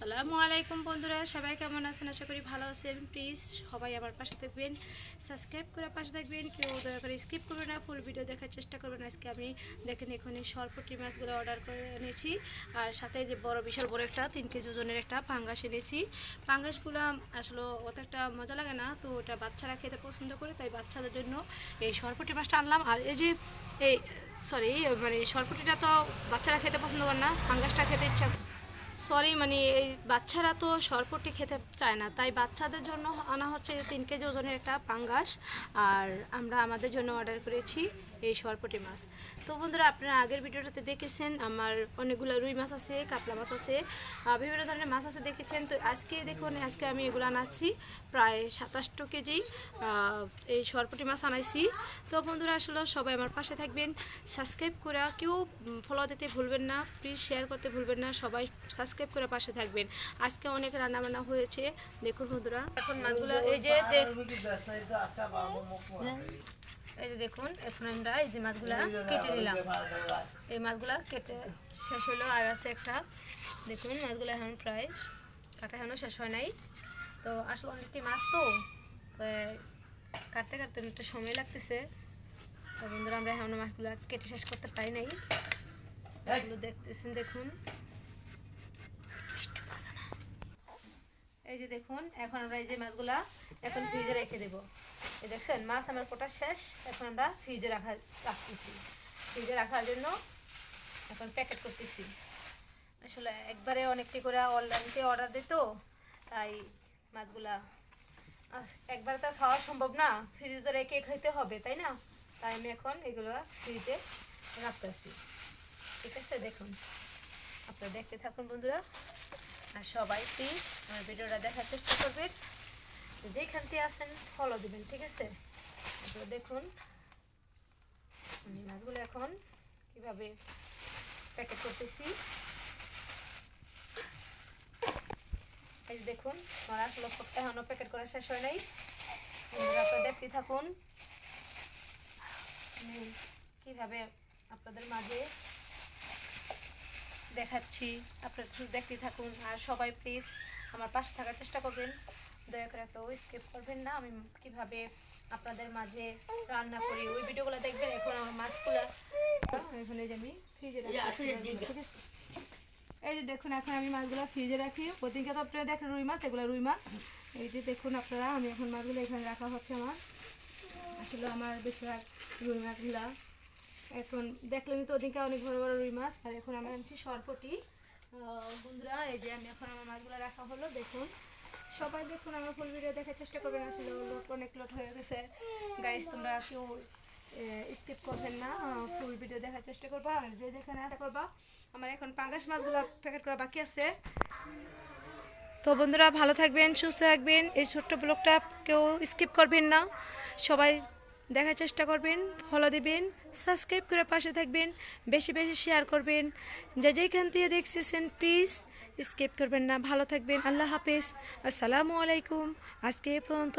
আসসালামু আলাইকুম বন্ধুরা, সবাই কেমন আছেন? আশা করি ভালো আছেন। প্লিজ সবাই আমার পাশে থাকবেন সাবস্ক্রাইব করে পাশে থাকবেন, কেউ দয়া করে স্কিপ করবে না ফুল ভিডিও দেখার চেষ্টা করবেন। আজকে আমি দেখেন এখানে সরপটি মাছগুলো অর্ডার করে এনেছি, আর সাথে যে বড় বিশাল বড় একটা তিন কেজি ওজনের একটা পাঙ্গাস এনেছি। পাঙ্গাসগুলো আসলে অত একটা মজা লাগে না, তো ওটা বাচ্চারা খেতে পছন্দ করে, তাই বাচ্চাদের জন্য এই সরপটি মাছটা আনলাম। আর এই যে এই সরি মানে সরপটিটা তো বাচ্চারা খেতে পছন্দ করে না, পাঙ্গাসটা খেতে ইচ্ছা সরি মানে এই বাচ্চারা তো সরপটি খেতে চায় না। তাই বাচ্চাদের জন্য আনা হচ্ছে তিন কেজি ওজনের একটা পাঙ্গাস। আর আমরা আমাদের জন্য অর্ডার করেছি এই সরপটি মাছ। তো বন্ধুরা, আপনারা আগের ভিডিওটাতে দেখেছেন, আমার অনেকগুলো রুই মাছ আছে, কাতলা মাছ আছে বিভিন্ন ধরনের মাছ আছে দেখেছেন। তো আজকে দেখুন, আজকে আমি এগুলো আনাচ্ছি প্রায় সাতাশটো কেজি এই সরপটি মাছ আনাইছি। তো বন্ধুরা, আসলে সবাই আমার পাশে থাকবেন। সাবস্ক্রাইব করে কেউ ফলো দিতে ভুলবেন না প্লিজ শেয়ার করতে ভুলবেন না। সবাই সাবস্ক্রাইব করে পাশে থাকবেন। আজকে অনেক রান্না বান্না হয়েছে। দেখুন বন্ধুরা। এখন মাছগুলো এই যে এই যে দেখুন এখন আমরা এই যে মাছগুলা কেটে নিলাম। এই মাছগুলা কেটে শেষ হলো আর আছে একটা। দেখুন মাছগুলো এখন প্রায় কাটা এখনও শেষ হয় নাই। তো আসলে অনেকটি মাছ তো তো, কাটতে কাটতে অনেকটা সময় লাগতেছে। তো বন্ধুরা আমরা এখনও মাছগুলো কেটে শেষ করতে পারি নাই। এগুলো দেখতেছেন দেখুন। এই যে দেখুন, এখন আমরা এই যে মাছগুলা এখন ফ্রিজে রেখে দেব। এই দেখছেন, মাছ আমার কোটা শেষ, এখন আমরা ফ্রিজে রাখা রাখতেছি। ফ্রিজে রাখার জন্য এখন প্যাকেট করতেছি। আসলে একবারে অনেকটি করে অনলাইনতে অর্ডার দিত তাই মাছগুলা একবারে তো খাওয়া সম্ভব না, ফ্রিজে রেখে খাইতে হবে, তাই না? তাই আমি এখন এগুলো ফ্রিজে রাখতেছি। ঠিক আছে, দেখুন। আপনারা দেখতে থাকুন বন্ধুরা। আর সবাই প্লিজ আমার ভিডিওটা দেখার চেষ্টা করবেন। যেখান থেকে আসেন ফলো দিবেন, ঠিক আছে? দেখুন, আমি মাছগুলো এখন কীভাবে প্যাকেট করতেছি। এই যে দেখুন, আমার আসলে এখনও প্যাকেট করা শেষ হয় নাই। আপনারা দেখতে থাকুন। কীভাবে আপনাদের মাঝে দেখাচ্ছি। আপনারা দেখতে থাকুন। আর সবাই প্লিজ আমার পাশে থাকার চেষ্টা করবেন। দয়া করে একটা স্কিপ করবেন না। আমি কীভাবে আপনাদের মাঝে রান্না করি ওই ভিডিওগুলো দেখবেন। এখন আমার মাছগুলো এখন এই যে আমি ফ্রিজে ঠিক আছে? এই যে দেখুন এখন আমি মাছগুলো ফ্রিজে রাখি। ওদিকে তো আপনারা দেখেন রুই মাছ এগুলো রুই মাছ। এই যে দেখুন আপনারা আমি এখন মাছগুলো এখানে রাখা হচ্ছে আমার। আসলে আমার বেশিরভাগ রুই মাছগুলা এখন দেখলেন তো ওদিকে অনেক বড় বড় রুই মাছ, আর এখন আমি আনছি সরপটি। বন্ধুরা, এই যে আমি এখন আমার মাছগুলো রাখা হলো, দেখুন। সবাই দেখুন আমার ফুল ভিডিও দেখার চেষ্টা করবেন, আসলে লোট অনেক লোট হয়ে গেছে। গাইস তোমরা কেউ স্কিপ করবেন না ফুল ভিডিও দেখার চেষ্টা করবা। আর যে যেখানে আশা করবা, আমার এখন পাঙ্গাস মাছগুলো প্যাকেট করা বাকি আছে। তো বন্ধুরা, ভালো থাকবেন, সুস্থ থাকবেন। এই ছোট্ট ব্লগটা কেউ স্কিপ করবেন না। সবাই দেখার চেষ্টা করবেন ফলো দেবেন সাবস্ক্রাইব করে পাশে থাকবেন, বেশি বেশি শেয়ার করবেন। যে যেখান থেকে দেখতেছেন প্লিজ স্কিপ করবেন না। ভালো থাকবেন। আল্লাহ হাফেজ। আসসালামু আলাইকুম। আজকে এ পর্যন্ত।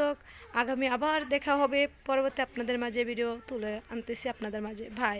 আগামী আবার দেখা হবে। পরবর্তী আপনাদের মাঝে ভিডিও তুলে আনতেছি আপনাদের মাঝে। ভাই